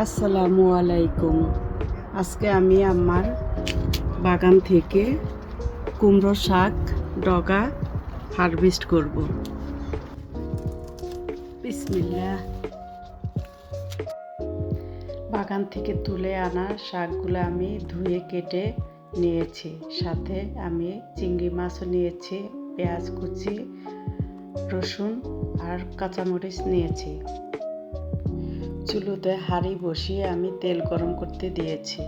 আসসালামু আলাইকুম। আজকে আমি আমার বাগান থেকে কুমড়ো শাক, ডগা হারভেস্ট করব। বিসমিল্লাহ। বাগান থেকে তুলে আনা শাকগুলো আমি ধুয়ে কেটে নিয়েছি। সাথে আমি চিংড়ি মাছও নিয়েছি, পেঁয়াজ কুচি, রসুন আর কাঁচামরিচ নিয়েছি। চুলোতে হাঁড়ি বসিয়ে আমি তেল গরম করতে দিয়েছি।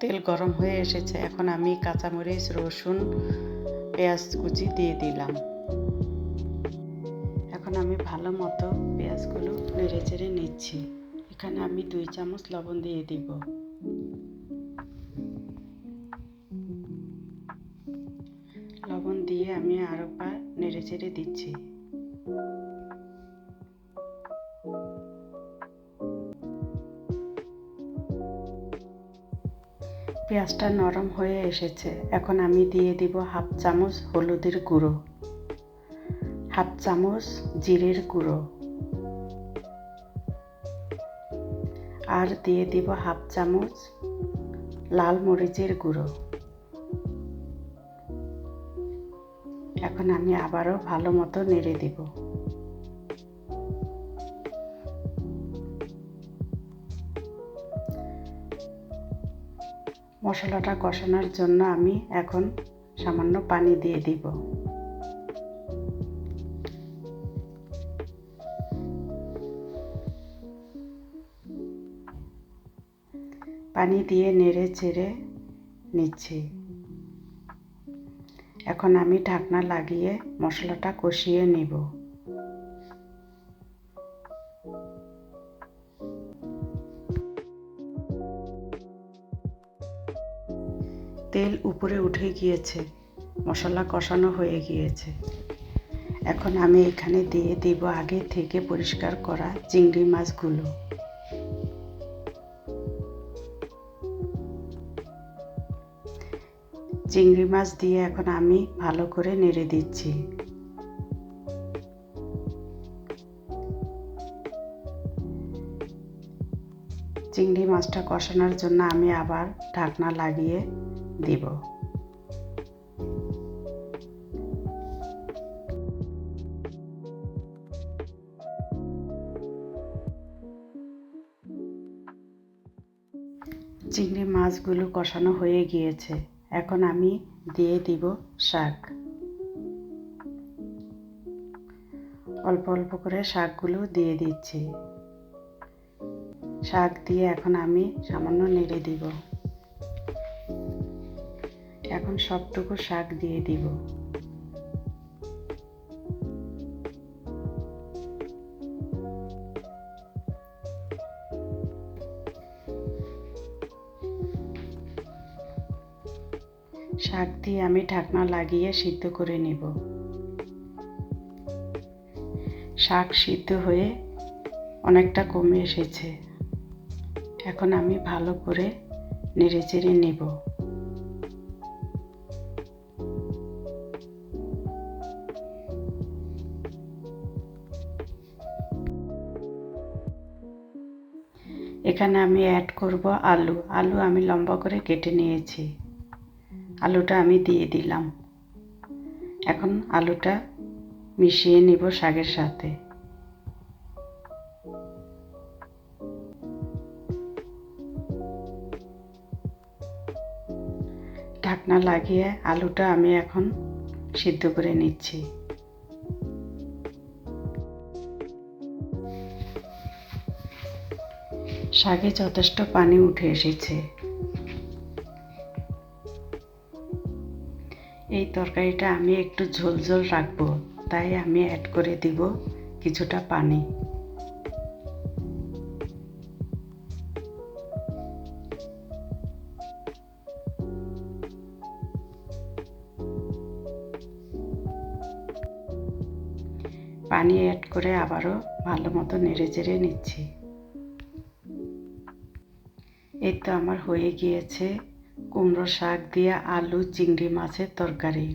তেল গরম হয়ে এসেছে, এখন আমি কাঁচামরিচ, রসুন, পেঁয়াজ কুচি দিয়ে দিলাম। এখন আমি ভালো মতো পেঁয়াজগুলো নেড়ে চেড়ে নিচ্ছি। এখানে আমি দুই চামচ লবণ দিয়ে দিব। লবণ দিয়ে আমি আরও বার নেড়ে চেড়ে দিচ্ছি। পেঁয়াজটা নরম হয়ে এসেছে। এখন আমি দিয়ে দিব হাফ চামচ হলুদের গুঁড়ো। হাফ চামচ জিরের গুঁড়ো। আর দিয়ে দিব হাফ চামচ লাল মরিচের গুঁড়ো। এখন আমি আবারও ভালো মতো নেড়ে দিব। মশলাটা কষানোর জন্য আমি এখন সামান্য পানি দিয়ে দিব। পানি দিয়ে নেড়ে চেড়ে নিচ্ছি। এখন আমি ঢাকনা লাগিয়ে মশলাটা কষিয়ে নিব। তেল উপরে উঠে গিয়েছে। মশলা কষানো হয়ে গিয়েছে। এখন আমি এখানে দিয়ে দিব আগে থেকে পরিষ্কার করা চিংড়ি মাছগুলো। চিংড়ি মাছ দিয়ে এখন আমি ভালো করে নেড়ে দিচ্ছি। চিংড়ি মাছটা কষানোর জন্য আমি আবার ঢাকনা লাগিয়ে দিব। চিংড়ি মাছগুলো কষানো হয়ে গিয়েছে। এখন আমি দিয়ে দিব শাক। অল্প অল্প করে শাকগুলো দিয়ে দিচ্ছি। শাক দিয়ে এখন আমি সামান্য নেড়ে দিব। এখন সবটুকু শাক দিয়ে দিব। শাক দিয়ে আমি ঢাকনা লাগিয়ে সিদ্ধ করে নেব। শাক সিদ্ধ হয়ে অনেকটা কমে এসেছে। এখন আমি ভালো করে নেড়ে চেড়ে নেব। এখানে আমি অ্যাড করব আলু। আলু আমি লম্বা করে কেটে নিয়েছি। আলুটা আমি দিয়ে দিলাম। এখন আলুটা মিশিয়ে নিব শাকের সাথে। ঢাকনা লাগিয়ে আলুটা আমি এখন সিদ্ধ করে নিচ্ছি। শাকে যথেষ্ট পানি উঠে এসেছে। এই তরকারিটা আমি একটু ঝোল ঝোল রাখব, তাই আমি অ্যাড করে দিব কিছুটা পানি। পানি অ্যাড করে আবারও ভালো মতো নেড়ে চেড়ে নিচ্ছি। এই তো আমার হয়ে গিয়েছে। কুমড়ো শাক দিয়ে আলু চিংড়ি মাছের তরকারি।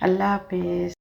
আল্লাহ হাফেজ।